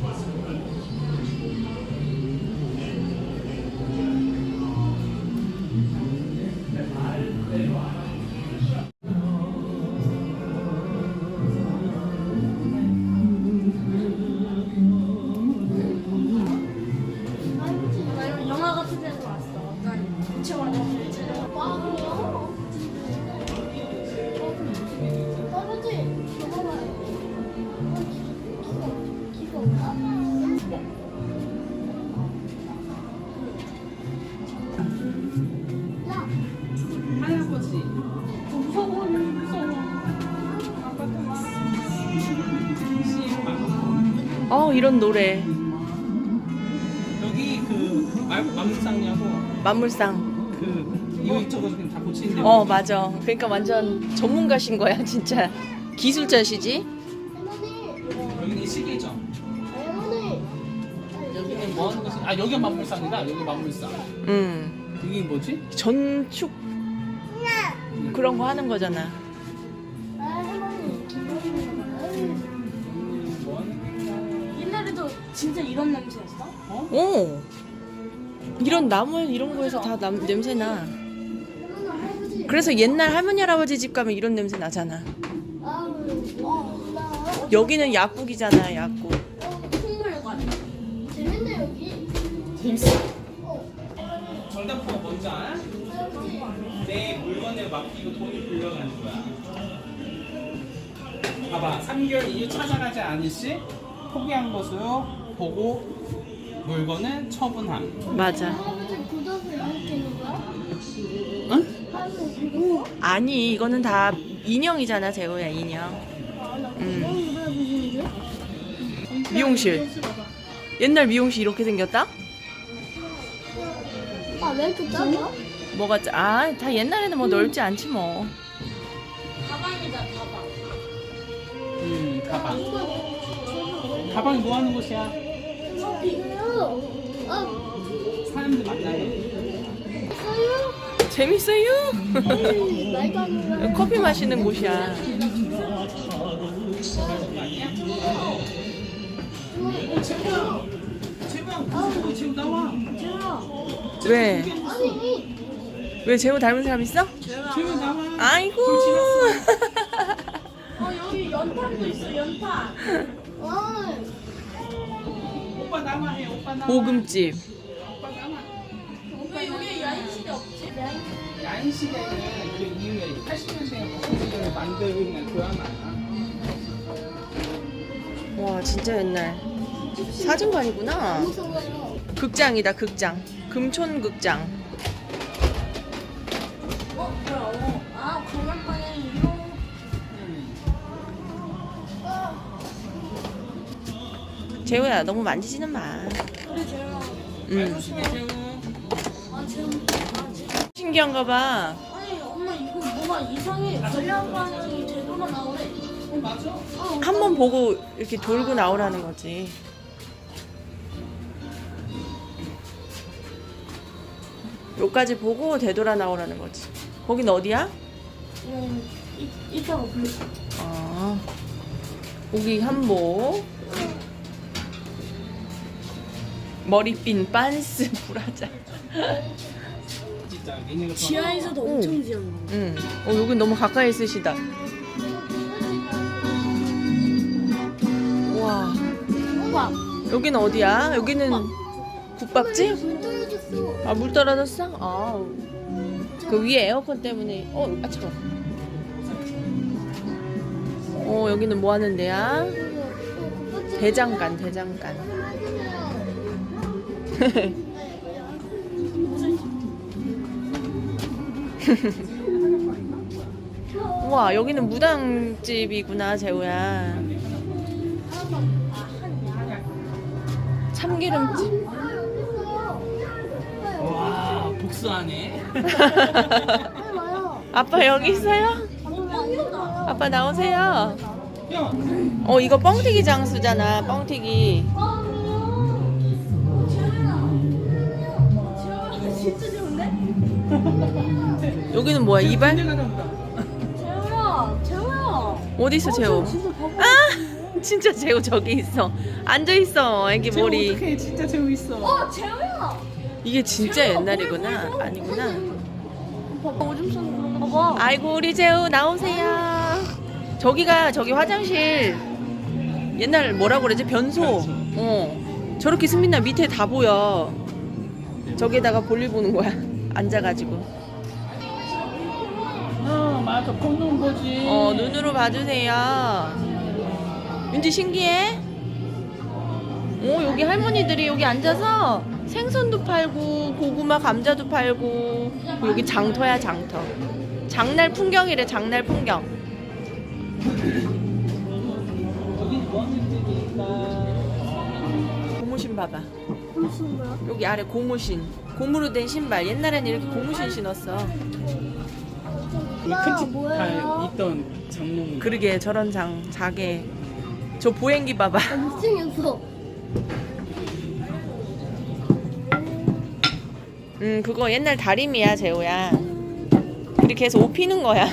무서워. 어 이런 노래 여기 그 말- 만물상이하고 만물상 그 이거 이쪽으로 그냥 다 고치는데. 어 맞아 그러니까 완전 전문가신 거야 진짜 기술자시지 할머니, 여기는 시계죠. 할머니. 여기는 뭐 하는 것이? 아 여기가 만물상이다. 여기 만물상. 음 여기 뭐지? 전축 그런 거 하는 거잖아 아, 진짜 이런 냄새였어? 어? 오 이런 나무 이런 거에서 다 남, 냄새 나. 그래서 옛날 할머니 할아버지 집 가면 이런 냄새 나잖아 여기는 약국이잖아 약국 어, 콩물관. 재밌네 여기. 재밌어. 어, 정답표가 뭔지 알아? 내 물건에 맡기고 돈을 불려가는 거야. 봐봐, 3개월 이후 찾아가지 않을 시 포기한 것으로 보고 물건은 처분함. 맞아 할아버지 굳어서 이렇게 있는 거야? 응? 굳어? 아니 이거는 다 인형이잖아 재호야 인형 아, 나 음. 미용실 옛날 미용실 이렇게 생겼다? 아, 왜 이렇게 작아? 뭐가 아다 옛날에는 뭐 넓지 않지 뭐 가방이다, 가방. 음, 가방. 가방이 뭐 하는 곳이야? 어, 사람들 만나요. 있어요? 재밌어요 음. 커피 마시는 곳이야 제부 나와. 왜? 왜 재호 닮은 사람 있어? 제부 나와. 아이고 어, 여기 연탄도 있어, 연탄. 와, 오빠 나와 해, 오빠 나와. 고금집 오빠 나와. 왜 여기 야인시대 없지? 야인 시대는 그 이후에 80년대, 90년대에 만든 드라마. 와 진짜 옛날 사진관이구나 무서워요. 극장이다 극장 금촌극장 재호야 너무 만지지는 마. 응. 신기한가 봐 아니, 엄마, 이거 뭐가 이상해. 관람관이 제대로 나오래. 어, 맞아. 어, 한번 보고 이렇게 돌고 나오라는 거지 여기까지 보고 되돌아 나오라는 거지 거긴 어디야? 음, 이, 이따가 불러줄게. 아 고기 한복 머리핀 빤스 브라자 지하에서도 오. 엄청 지하. 응. 어, 여긴 너무 가까이 있으시다 와 오빠, 여기는 어디야? 여기는 국밥집? 아 물 떨어졌어? 아. 그 위에 에어컨 때문에 어, 아 잠깐. 어, 여기는 뭐 하는 데야? 대장간, 대장간. 우와, 여기는 무당집이구나, 재우야. 참기름집. 와, 복수하네. 아빠 여기 있어요? 아, 아빠 나오세요. 야, 어, 이거 뻥튀기 장수잖아, 뻥튀기. 여기는 뭐야, 이발? 재호야, 재호야. 어디 있어, 재호? 진짜 바보. 아! 진짜 재우 저기 있어. 앉아 있어. 애기 머리. 어떡해 진짜 재밌어. 어 재우야. 이게 진짜 옛날이구나. 아니구나. 봐봐 오줌 싸는 그런가 봐. 아이고 우리 재우 나오세요. 저기가 저기 화장실 옛날 뭐라고 그러지 변소. 어 저렇게 승민아 밑에 다 보여. 저기에다가 볼일 보는 거야. 앉아가지고. 어 맞아 콩눈 거지. 어 눈으로 봐주세요. 윤지 신기해? 오 여기 할머니들이 여기 앉아서 생선도 팔고 고구마 감자도 팔고 여기 장터야 장터. 장날 풍경이래 장날 풍경. 고무신 봐봐. 무슨 거야? 여기 아래 고무신. 고무로 된 신발. 옛날엔 이렇게 고무신 신었어. 엄마, 큰집 뭐예요? 다 있던 장롱. 그러게 저런 장 자개. 저 보행기 봐봐. 아, 못생겼어. 음 그거 옛날 다림이야 재호야. 이렇게 해서 옷 피는 거야.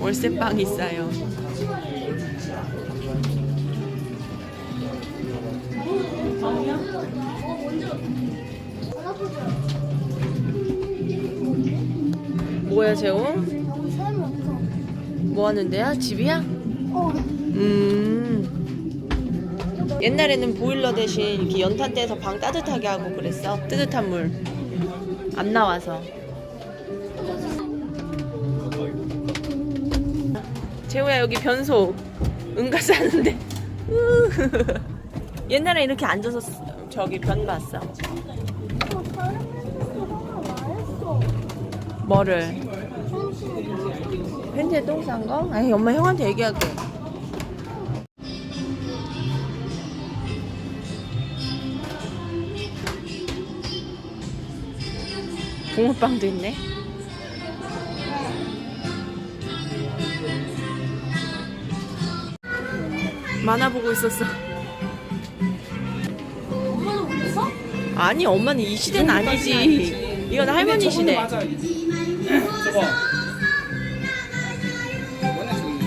월세방 있어요. 뭐야? 여기 없어. 뭐 하는 데야? 집이야? 어. 음. 옛날에는 보일러 대신 이렇게 연탄 떼서 방 따뜻하게 하고 그랬어. 뜨뜻한 물. 안 나와서. 재호야 여기 변소. 응가 싸는데. 옛날에 이렇게 앉아서 쓰- 저기 변 봤어. 어, 다른 데서 말했어. 뭐를? 팬티에 똥 싼 거? 아니 엄마 형한테 얘기할게. 붕어빵도 있네. 만화 보고 있었어. 엄마도 그랬어? 아니 엄마는 이 시대는 아니지. 이건 할머니 시대. 저거.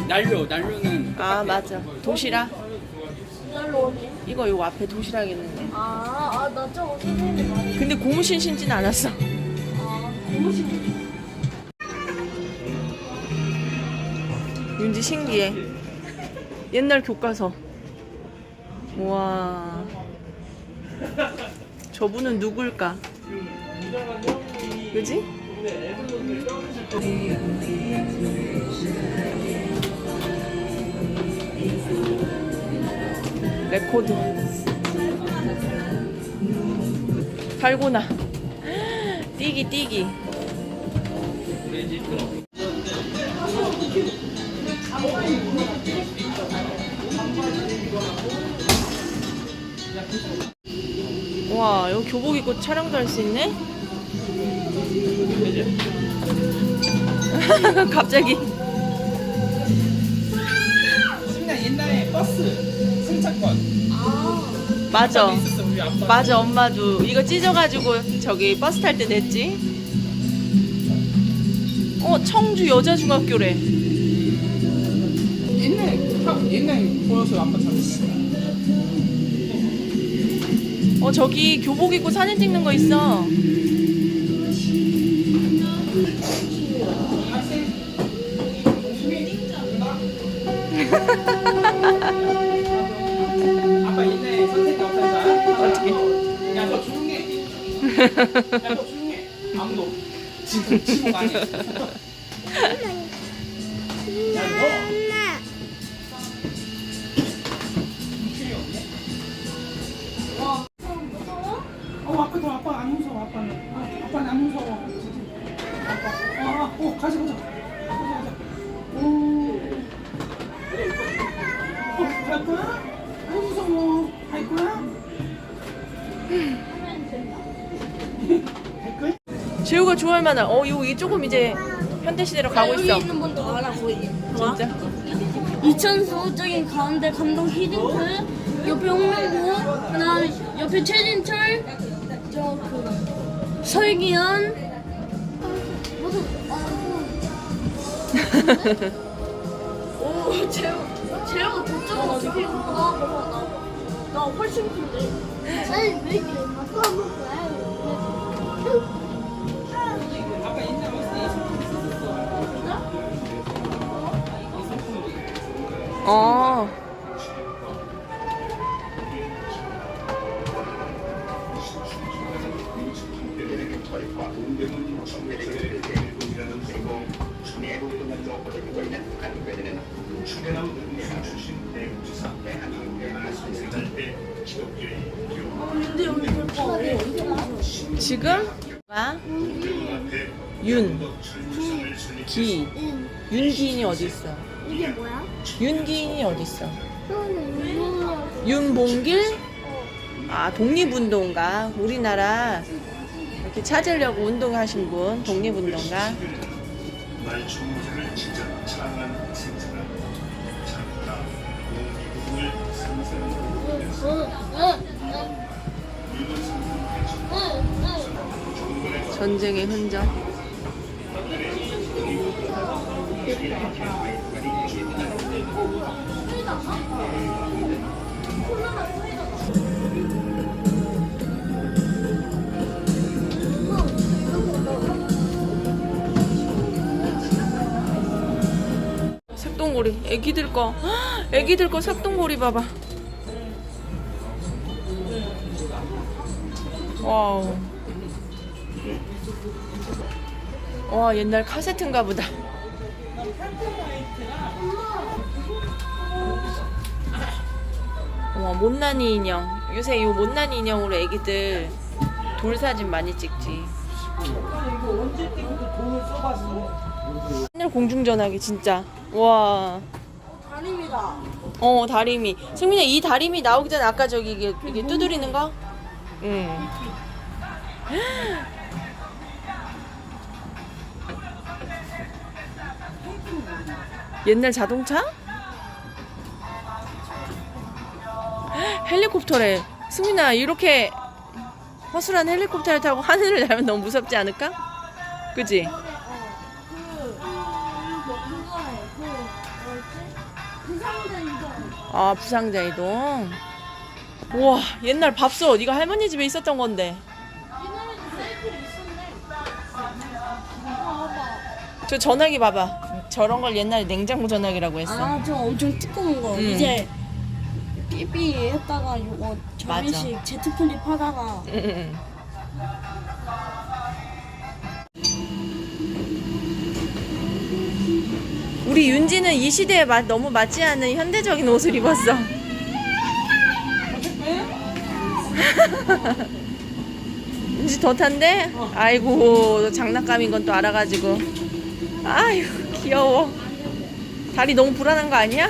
난로 난로는. 아 맞아. 도시락. 이거 요 앞에 도시락 있는데. 아, 아, 나 저거 선생님이 말해. 근데 고무신 신진 않았어. 아, 고무신. 윤지 신기해. 옛날 교과서. 와. 저분은 누굴까? 그지? 레코드. 달고나. 띠기 띠기. 와 여기 교복 입고 촬영도 할 수 있네? 갑자기 신나 옛날에 버스 승차권. 맞아 있었어 우리 아빠. 맞아 엄마도 이거 찢어가지고 저기 버스 탈 때 냈지 어 청주 여자중학교래 옛날에 타- 옛날에 보여서 아빠 잡았어. 어 저기 교복 입고 사진 찍는 거 있어 아빠 옛날에 선택 영상사. 어떻게? 야너 조용해. 야너 조용해. 아무도 지금 지금 아니야. 야 너. 아, 아, 어 가자 가자. 가자 가자. 오. 어, 갈 거야? 안 무서워. 갈 거야? 갈 거야? 재우가 좋아할 만한 어 이거 이 조금 이제 현대시대로 가고 여기 있어 있는 분도 알아 보이게. 진짜 이천수 저기 가운데 감독 히딩크 옆에 홍명보 그다음 옆에 최진철 저그 설기현 오 어, 재호, 재호가 저쪽은 어떻게 나 봐봐, 나 훨씬 큰데. 아니 왜 이렇게 바꿔 먹는 어. 지금 아? 윤, 기, 윤기인이 어디 있어? 이게 뭐야? 윤기인이 어디 있어? 윤봉길? 아 독립운동가 우리나라 이렇게 찾으려고 운동하신 분 독립운동가 전쟁의 흔적. 색동고리. 애기들 거. 헉, 애기들 거 색동고리 봐봐 와우 와 옛날 카세트인가 보다 와 못난이 인형 요새 이 못난이 인형으로 애기들 돌 사진 많이 찍지. 옛날 공중전화기 진짜 와 다림이다. 어 다리미 승민아 이 다리미 나오기 전에 아까 저기 이게, 이게 두드리는 거? 응 옛날 자동차? 헬리콥터래 승민아 이렇게 허술한 헬리콥터를 타고 하늘을 날면 너무 무섭지 않을까? 그지? 아 부상자 이동 우와 옛날 밥솥 이거 할머니 집에 있었던 건데. 저 전화기 봐봐 저런 걸 옛날에 냉장고 전화기라고 했어 아, 저 엄청 뜨거운 거. 음. 이제 삐삐 했다가 요거 맞아. 전리식 제트 플립 하다가 응, 응, 응. 우리 윤지는 이 시대에 맞- 너무 맞지 않는 현대적인 옷을 입었어. 윤지 더 탄데? 아이고 장난감인 건 또 알아가지고. 아유 귀여워. 다리 너무 불안한 거 아니야?